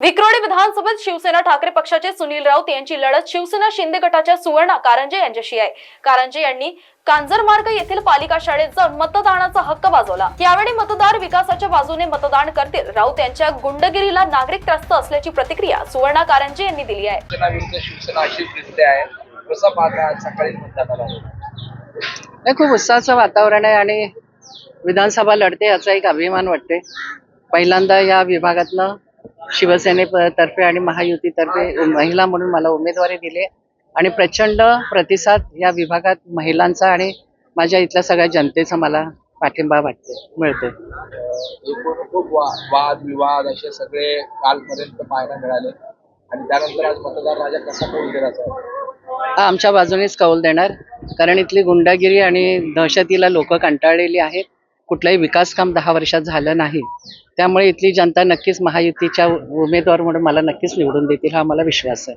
विक्रोळी विधानसभेत शिवसेना ठाकरे पक्षाचे सुनील राऊत यांची लढत शिवसेना शिंदे गटाच्या सुवर्णा कारंजे यांच्याशी आहे. कारंजे यांनी कांजरमार्ग येथील पालिका शाळेत जाऊन मतदानाचा हक्क बाजवला. यावेळी मतदार विकासाच्या बाजूने मतदान करतील. राऊत यांच्या गुंडगिरीला नागरिक त्रस्त असल्याची प्रतिक्रिया सुवर्णा कारंजे यांनी दिली आहे. शिवसेना विरुद्ध शिवसेना अशी दिसते आहे. कसं पाहता आज सकाळी मतदानाला नाही खूप उत्साहाचं वातावरण आहे आणि विधानसभा लढते याचा एक अभिमान वाटते. पहिल्यांदा या विभागातनं शिवसेनेतर्फे आणि महायुतीतर्फे महिला म्हणून मला उमेदवारी दिली आणि प्रचंड प्रतिसाद या विभागात महिलांचा आणि माझ्या इथल्या सगळ्या जनतेचा मला पाठिंबा वाटते मिळते खूप वाद विवाद असे सगळे कालपर्यंत पाहायला मिळाले. आणि त्यानंतर आज मतदार राजा कसा कौल हा आमच्या बाजूनेच कौल देणार कारण इथली गुंडागिरी आणि दहशतीला लोक कंटाळलेली आहेत. कुठलंही विकास काम दहा वर्षात झालं नाही. त्यामुळे इथली जनता नक्कीच महायुतीच्या उमेदवार म्हणून मला नक्कीच निवडून देतील हा मला विश्वास आहे.